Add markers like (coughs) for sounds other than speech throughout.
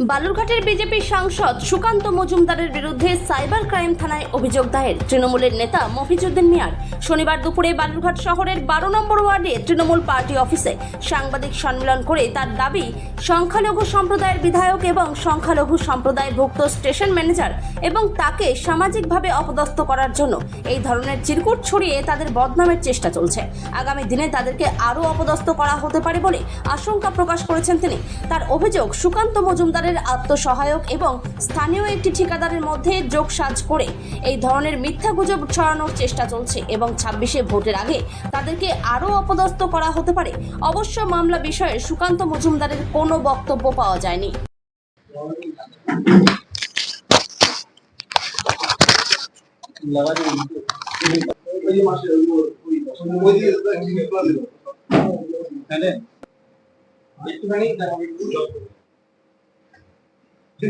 বালুরঘাটের BJP সাংসদ সুকান্ত মজুমদারের বিরুদ্ধে সাইবার ক্রাইম থানায় অভিযোগ দায়ের। তৃণমূলের নেতা মফিজুদ্দিন মিয়ার শনিবার দুপুরে বালুরঘাট শহরের বারো নম্বর ওয়ার্ডে তৃণমূল পার্টি অফিসে সাংবাদিক সম্মেলন করে তার দাবি, সংখ্যালঘু সম্প্রদায়ের বিধায়ক এবং সংখ্যালঘু সম্প্রদায়ভুক্ত স্টেশন ম্যানেজার এবং তাকে সামাজিকভাবে অপদস্থ করার জন্য এই ধরনের চিরকুট ছড়িয়ে তাদের বদনামের চেষ্টা চলছে। আগামী দিনে তাদেরকে আরও অপদস্থ করা হতে পারে বলে আশঙ্কা প্রকাশ করেছেন তিনি। তার অভিযোগ, সুকান্ত মজুমদারের আত্মসহায়ক এবং স্থানীয় একটি ঠিকাদারের মধ্যে যোগসাজ করে এই ধরনের মিথ্যা গুজব ছড়ানোর চেষ্টা চলছে এবং ছাব্বিশে ভোটের আগে তাদেরকে আরও অপদস্থ করা হতে পারে। অবশ্য মামলা বিষয়ে সুকান্ত মজুমদারের কোনো বক্তব্য পাওয়া যায়নি। (coughs)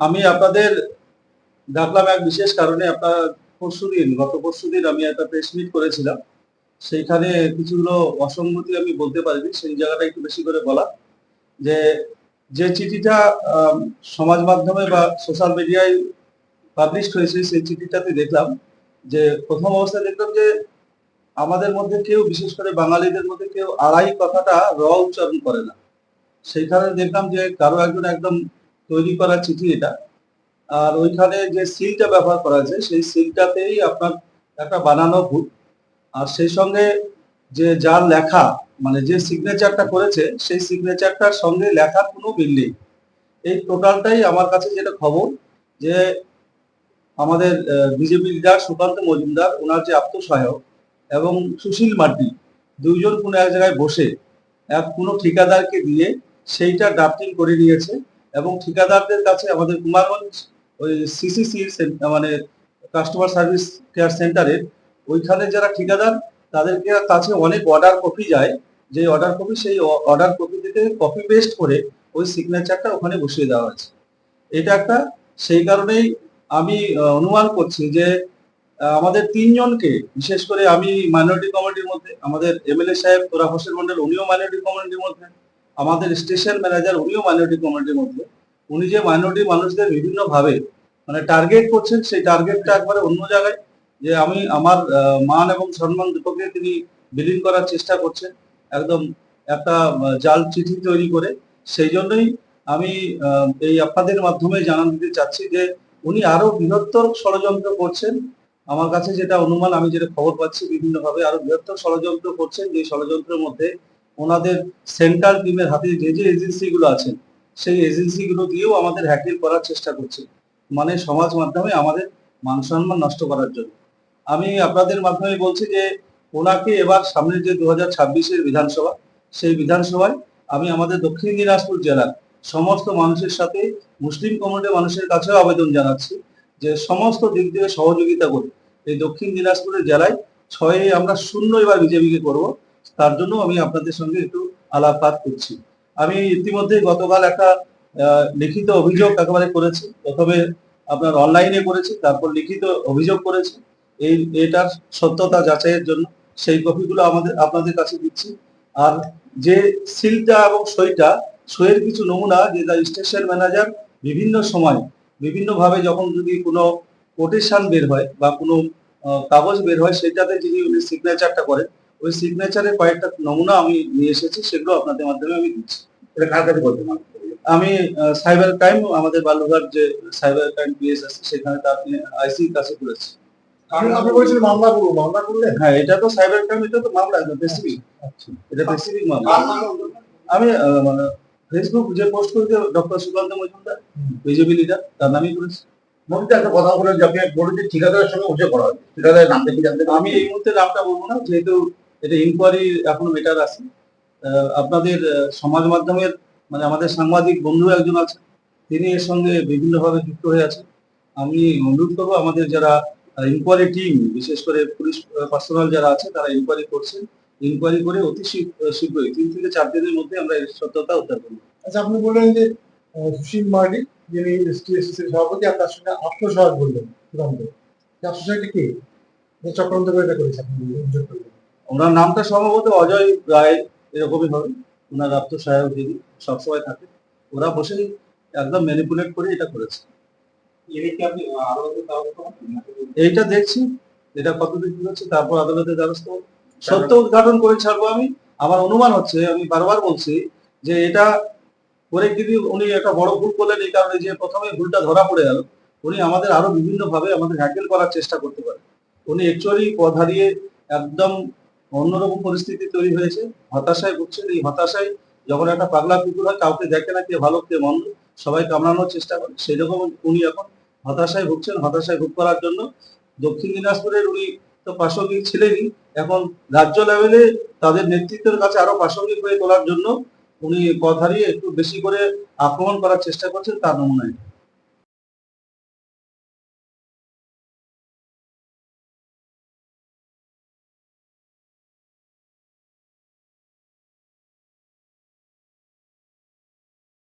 আমি আপনাদের ডাকলাম এক বিশেষ কারণে, আপনার পরশুদিন গত পরশুদিন আমি একটা প্রেস মিট করেছিলাম। সেইখানে কিছুগুলো অসঙ্গতি আমি বলতে পারিনি, সেই জায়গাটা একটু বেশি করে বলা। যে যে চিঠিটা সমাজ মাধ্যমে বা সোশ্যাল মিডিয়ায় পাবলিশ হয়েছে, সেই চিঠিটাতে দেখলাম যে, প্রথম অবস্থায় দেখলাম যে আমাদের মধ্যে কেউ, বিশেষ করে বাঙালিদের মধ্যে কেউ আড়াই কথাটা র উচ্চারণ করে না। সেইখানে দেখলাম যে কারও একজন একদম তৈরি করা চিঠি এটা। আর ওইখানে যে সিলটা ব্যবহার করা আছে, সেই সিলটাতেই আপনার একটা বানানো ভুল আর সেই সঙ্গে যে যার লেখা মানে যে সিগনেচারটা করেছে, সেই সিগনেচারটার সঙ্গে লেখার কোনো মিল নেই। এই টোটালটাই আমার কাছে যেটা খবর, যে আমাদের বিজেপি লিডার সুকান্ত মজুমদার ওনার যে আত্মসহায়ক এবং সুশীল মার্ডি দুইজন কোনো এক জায়গায় বসে এক কোনো ঠিকাদারকে দিয়ে সেইটা ড্রাফটিং করে নিয়েছে এবং ঠিকাদারদের কাছে আমাদের কুমারগঞ্জ ওই সিসিসি মানে কাস্টমার সার্ভিস কেয়ার সেন্টারের ওইখানে যারা ঠিকাদার, তাদেরকে কাছে অনেক অর্ডার কপি যায়। যে অর্ডার কপি সেই অর্ডার কপি থেকে কপি পেস্ট করে ওই সিগনেচারটা ওখানে বসিয়ে দেওয়া হয়েছে। এটা একটা, সেই কারণেই আমি অনুমান করছি যে আমাদের তিনজনকে, বিশেষ করে আমি মাইনরিটি কমিটির মধ্যে, আমাদের এমএলএ সাহেব, তোরা হোসেন মন্ডল, উনিও মাইনরিটি কমিটির মধ্যে, আমাদের স্টেশন ম্যানেজার উনিও মাইনরিটি কমিটির মধ্যে। উনি যে মাইনরিটি মানুষদের বিভিন্ন ভাবে মানে টার্গেট করছেন, সেই টার্গেটটা একবারে অন্য জায়গায়, যে আমি আমার মান এবং সম্মান দুটোকে তিনি বিলীন করার চেষ্টা করছেন, একদম একটা জাল চিঠি তৈরি করে। সেই জন্যই আমি এই আপনাদের মাধ্যমে জানান দিতে চাচ্ছি যে, উনি আরও বৃহত্তর ষড়যন্ত্র করছেন আমার কাছে যেটা অনুমান, আমি যেটা খবর পাচ্ছি বিভিন্ন ভাবে আরও বৃহত্তর ষড়যন্ত্র করছেন যে ষড়যন্ত্রের মধ্যে ওনাদের সেন্ট্রাল টিমের হাতে যে যে এজেন্সি গুলো আছেন, সেই এজেন্সি গুলো দিয়েও আমাদের হ্যাকিং করার চেষ্টা করছে। মানে সমাজ মাধ্যমে আমাদের মান সম্মান নষ্ট করার জন্য। আমি আপনাদের মাধ্যমে বলছি যে, ওনাকে এবার সামনে যে দু হাজার ছাব্বিশের বিধানসভা, সেই বিধানসভায় আমি আমাদের দক্ষিণ দিনাজপুর জেলার সমস্ত মানুষের সাথে, মুসলিম কমিউনিটির মানুষের কাছেও আবেদন জানাচ্ছি। যে সমস্ত দিক দিয়ে সহযোগিতা করে। এই দক্ষিণ দিনাজপুরের জেলায় ছয়ে আমরা শূন্য এবার বিজেপিকে করব, তার জন্য আমি আপনাদের সঙ্গে একটু আলাপপাত করছি। আমি ইতিমধ্যে গতকাল একটা লিখিত অভিযোগ একেবারে করেছি। প্রথমে আপনার অনলাইনে করেছি, তারপর লিখিত অভিযোগ করেছি। এই, এটার সত্যতা যাচাইয়ের জন্য সেই কপিগুলো আমাদের, আপনাদের কাছে দিচ্ছি। আর যে সিলটা এবং সইটা, সইয়ের কিছু নমুনা, যে দ্য স্টেশন ম্যানেজার বিভিন্ন সময় বিভিন্ন ভাবে যখন যদি কোনো কোটেশন বের হয় বা কোনো কাগজ বের হয় সেটাতে যদি উনি সিগনেচারটা করেন ওই সিগনেচারের কয়েকটা নমুনা আমি নিয়ে এসেছি সেগুলো আপনাদের মাধ্যমে আমি দিচ্ছি। এটা কার কাছে করতে আমি সাইবার ক্রাইম আমাদের বালুঘাট যে সাইবার ক্রাইম পিএস আছে সেখানে তার আইসির কাছে করেছি। আপনি আপনি বলেছিলেন মামলা করব মামলা করলে? হ্যাঁ এটা তো সাইবার ক্রাইম এটা তো মামলা একদম স্পেসিফিক এটা স্পেসিফিক মামলা। আমি মানে ফেসবুক যে পোস্ট করেছে doctor Sukanta Majumdar BJP leader তার নামই করেছি। মধ্যে একটা কথা বলেন যে আপনি বলেন যে ঠিকাদারের সঙ্গে অভিযোগ করা হয়। ঠিকাদারের নাম দেখি জানতে আমি এই মুহূর্তে নামটা বলব না যেহেতু এটা ইনকোয়ারি এখনও মেটার আছে। আপনাদের সমাজ মাধ্যমের মানে আমাদের সাংবাদিক বন্ধু একজন আছে তিনি এর সঙ্গে বিভিন্নভাবে যুক্ত হয়ে আছেন আমি অনুরোধ করব আমাদের যারা ইনকোয়ারি টিম বিশেষ করে পুলিশ পার্সোনাল যারা আছে তারা ইনকোয়ারি করছেন। ইনকোয়ারি করে অতি শীঘ্র- শীঘ্রই। তিন থেকে চার দিনের মধ্যে আমরা এর সত্যতা উদ্ধার করব। আচ্ছা আপনি বললেন যে সুশীল মার্ডি যিনি এসটিএসসি সভাপতি আর তার সঙ্গে আত্মসহায়ক বললেন চূড়ান্ত এই আত্মসহায়কটা কি? চক্রান্ত করে এটা করেছে আপনি অভিযোগ করলেন। ওনার নামটা সম্ভবত অজয় রায় এরকমই হবে। ওনার আত্মসহায়ক দিদি সবসময় থাকে। ওরা বসেই একদম ম্যানিপুলেট করে এটা করেছে। এইটা দেখছি এটা কতদিন কি হচ্ছে তারপর আদালতের দ্বারস্থ হব। সত্য উদ্ঘাটন করে ছাড়বো আমি। আমার অনুমান হচ্ছে, আমি বারবার বলছি যে এটা করে যদি উনি একটা বড় ভুল করলেন এই কারণে যে প্রথমে ভুলটা ধরা পড়ে গেল। উনি আমাদের আরও বিভিন্ন ভাবে আমাদের হ্যান্ডেল করার চেষ্টা করতে পারেন। উনি অ্যাকচুয়ালি পদ হারিয়ে একদম অন্যরকম পরিস্থিতি তৈরি হয়েছে। হতাশায় ভুগছেন। এই হতাশায় যখন একটা পাগলা কুকুর হয়, কাউকে দেখে না কে ভালো, কে মন্দ সবাই কামড়ানোর চেষ্টা করে। সেই রকম উনি এখন হতাশায় ভুগছেন। হতাশায় ভোগ করার জন্য দক্ষিণ দিনাজপুরের উনি তো প্রাসঙ্গিক ছিলেনই এখন রাজ্য লেভেলে তাদের নেতৃত্বের কাছে আরও প্রাসঙ্গিক হয়ে তোলার জন্য উনি কথা একটু বেশি করে আক্রমণ করার চেষ্টা করছেন তার নমুনায়।